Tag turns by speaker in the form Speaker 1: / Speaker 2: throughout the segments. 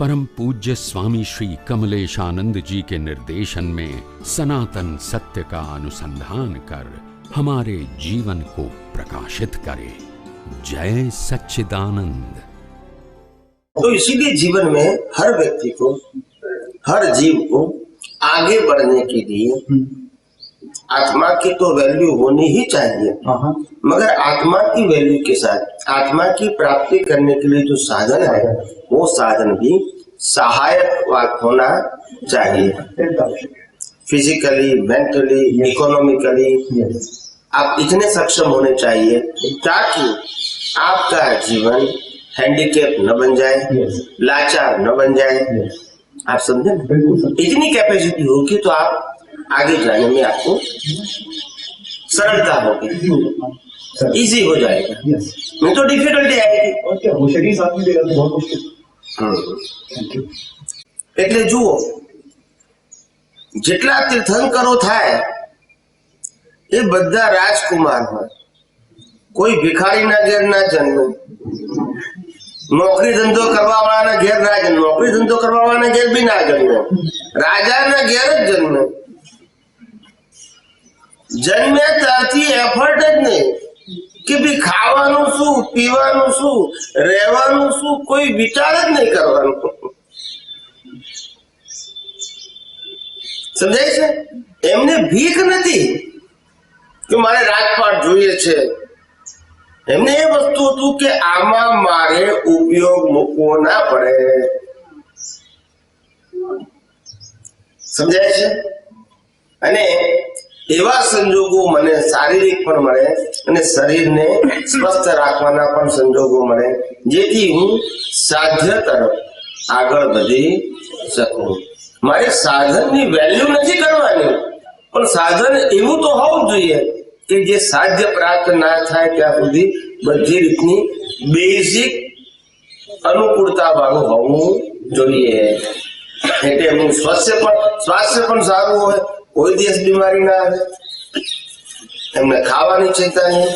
Speaker 1: परम पूज्य स्वामी श्री कमलेशानंद जी के निर्देशन में सनातन सत्य का अनुसंधान कर हमारे जीवन को प्रकाशित करे। जय सच्चिदानंद।
Speaker 2: तो इसीलिए जीवन में हर व्यक्ति को हर जीव को आगे बढ़ने के लिए आत्मा की तो वैल्यू होनी ही चाहिए। मगर आत्मा की वैल्यू के साथ आत्मा की प्राप्ति करने के लिए जो साधन है वो साधन भी सहायक वाक होना चाहिए। फिजिकली मेंटली इकोनॉमिकली आप इतने सक्षम होने चाहिए ताकि आपका जीवन हैंडीकेप न बन जाए लाचार न बन जाए। आप समझे? ना? इतनी कैपेसिटी होगी तो आप आगे जाने में आपको सरलता होगी इजी हो जाएगा नहीं तो डिफिकल्टी आएगी
Speaker 3: और क्या वो शरीर साथ में देगा तो बहुत मुश्किल थैंक यू
Speaker 2: એટલે જુઓ જેટલા તીર્થંકરો થાય એ બધા રાજકુમાર હોય કોઈ ભિખારીના ઘેર ના જન્મે નોકરી ધંધો કરવા વાળાના ઘેર ના જન્મે નોકરી ધંધો કરવા વાળાના ઘેર બી ના જન્મે રાજાના ઘેર જ જન્મે જન્મે ત્યારથી એફર્ટ જ નહીં. કે ભાઈ ખાવાનું શું, પીવાનું શું, રહેવાનું શું, કોઈ વિચાર જ નહીં કરવાનો. સમજાય છે? એમને ભીખ નથી કે મારે રાજપાટ જોઈએ છે. એમને એ વસ્તુ હતું કે આમાં મારે ઉપયોગ મૂકવો ના પડે. સમજાય છે? અને એવા સંજોગો મને શારીરિક પણ મળે અને શરીરને સ્વસ્થ રાખવાના પણ સંજોગો મળે, જેથી હું સાધ્ય તરફ આગળ વધી શકું. મારે સાધનની વેલ્યુ નથી કરવાની, પણ સાધન એવું તો હોવું જોઈએ કે જે સાધ્ય પ્રાપ્ત ના થાય ત્યાં સુધી બધી રીતની બેઝિક અનુકૂળતા વાળું હોવું જોઈએ. એટલે એમનું સ્વાસ્થ્ય પણ સ્વાસ્થ્ય પણ સારું હોય કોઈ દિવસ બીમારી ના આવે. એમને ખાવાની ચિંતા નહીં,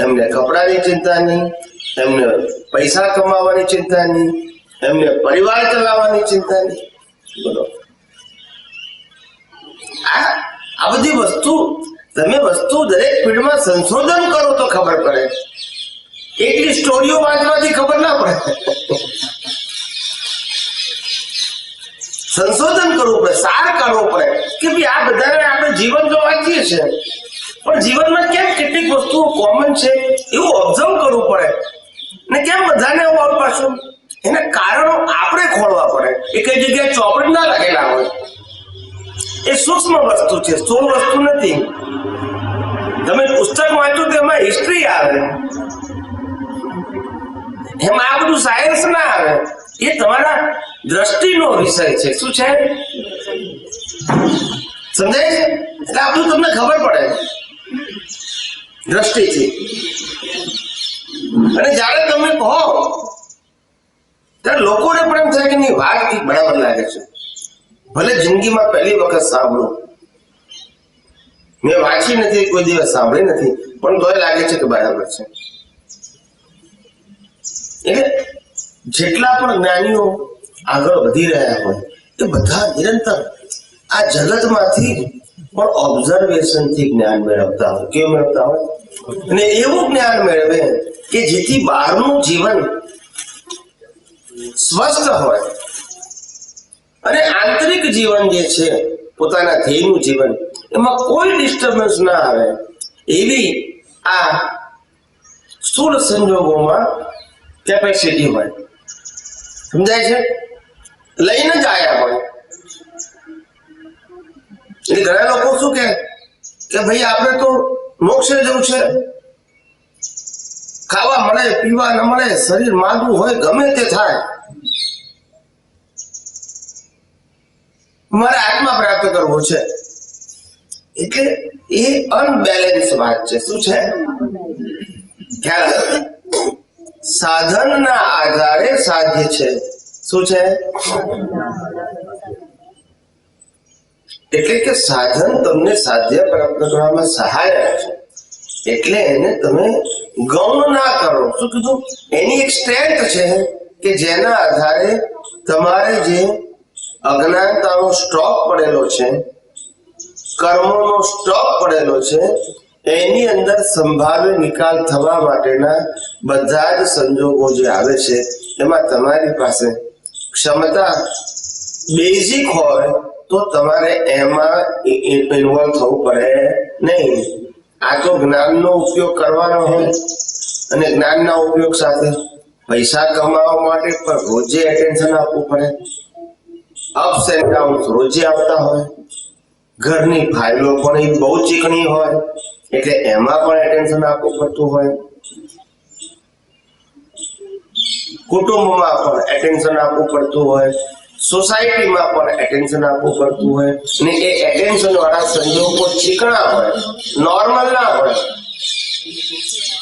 Speaker 2: એમને કપડાની ચિંતા નહીં, એમને પૈસા કમાવાની ચિંતા નહીં, એમને પરિવાર ચલાવવાની ચિંતા નહીં. બોલો. આ આ બધી વસ્તુ, તમે વસ્તુ દરેક ફિલ્ડમાં સંશોધન કરો તો ખબર પડે. એકલી સ્ટોરીઓ વાંચવાથી ખબર ના પડે. સંશોધન કરવું પડે, સાર કાઢવો પડે. કે ભાઈ આ બધાને આપણે જીવન તો વાંચીએ છીએ. પણ જીવનમાં કેમ કેટલીક વસ્તુઓ કોમન છે એવું ઓબ્ઝર્વ કરવું પડે? ને કેમ બધાને આવું પાછું? એના કારણો આપણે ખોલવા પડે. એ કઈ જગ્યાએ ચોપડ ના લાગેલા હોય. એ સૂક્ષ્મ વસ્તુ છે. સ્થૂળ વસ્તુ નથી. તમે પુસ્તક વાંચો તો એમાં હિસ્ટ્રી આવે. એમાં આ બધું સાયન્સ ના આવે. એ તમારા દ્રષ્ટિનો વિષય છે. શું છે? છે એટલે આ બધું તમને ખબર પડે. દ્રષ્ટિથી. અને જ્યારે તમે કહો, ત્યારે લોકોને પણ એમ થાય કે નહીં, વાત બરાબર લાગે છે. ભલે જિંદગીમાં પહેલી વખત સાંભળો. મેં વાંચી નથી, કોઈ દિવસ સાંભળી નથી, પણ તોય લાગે છે કે બરાબર છે. એટલે જેટલા પણ જ્ઞાનીઓ આગળ વધી રહ્યા હોય, એ બધા નિરંતર આ જગતમાંથી પણ ઓબ્ઝર્વેશનથી જ્ઞાન મેળવતા હોય. કેવું મેળવતા હોય? અને એવું જ્ઞાન મેળવે કે જેથી બહારનું જીવન સ્વસ્થ હોય. અને આંતરિક જીવન જે છે, પોતાના ધ્યેયનું જીવન, એમાં કોઈ ડિસ્ટર્બન્સ ના આવે. એવી આ સ્થૂળ સંજોગોમાં કેપેસિટી હોય. સમજાય છે? લઈને જ એટલે ઘણા લોકો શું કે ભાઈ આપણે તો મોક્ષે જવું છે. ખાવા મળે, પીવા ન મળે, શરીર માંદું હોય, ગમે તે થાય. મારે આત્મા પ્રાપ્ત કરવો છે. એટલે એ અનબેલેન્સ વાત છે. શું છે? સાધનના આધારે સાધ્ય છે. શું છે? એટલે કે સાધન તમને સાધ્ય પ્રાપ્ત કરવામાં સહાયક છે. એટલે એને તમે ગૌણ ના કરો. શું કીધું? એની એક સ્ટ્રેન્થ છે કે જેના આધારે તમારે જે અજ્ઞાનતાનો સ્ટોક પડેલો છે, કર્મોનો સ્ટોક પડેલો છે, એની અંદર સંભાવ્ય નિકાલ થવા માટેના બધા જ સંજોગો જે આવે છે, એમાં તમારી પાસે ક્ષમતા બેઝિક હોય તો તમારે એમાં ઇન્વોલ્વ થવું પડે નહીં. આ તો જ્ઞાનનો ઉપયોગ કરવાનો હોય અને જ્ઞાનના ઉપયોગ સાથે પૈસા કમાવા માટે પણ રોજે એટેન્શન આપવું પડે. અપ્સ એન્ડ ડાઉન્સ રોજે આપતા હોય. ઘરની ફાઇલો પણ એ બહુ ચીકણી હોય, એટલે એમાં પણ એટેન્શન આપવું પડતું હોય. કુટુંબમાં પણ એટેન્શન આપવું પડતું હોય. સોસાયટીમાં પણ એટેન્શન આપવું પડતું હોય ને એ એટેન્શન વાળા સંજોગો ચીકણા હોય નોર્મલ ના હોય.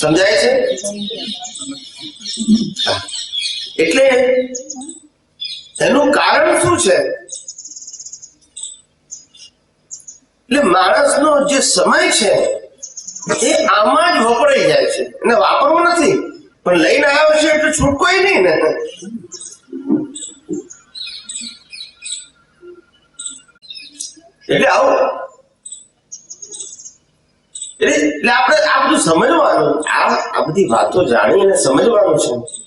Speaker 2: સમજાય છે? એટલે એનું કારણ શું છે? એટલે માણસનો જે સમય છે, એ આમાં જ વપરાઈ જાય છે. એને વાપરવું નથી, પણ લઈને આવ્યો છે એટલે છૂટકો નહીં ને. એટલે આવું. એટલે એટલે આપણે આ બધું સમજવાનું. આ આ બધી વાતો જાણી અને સમજવાનું છે.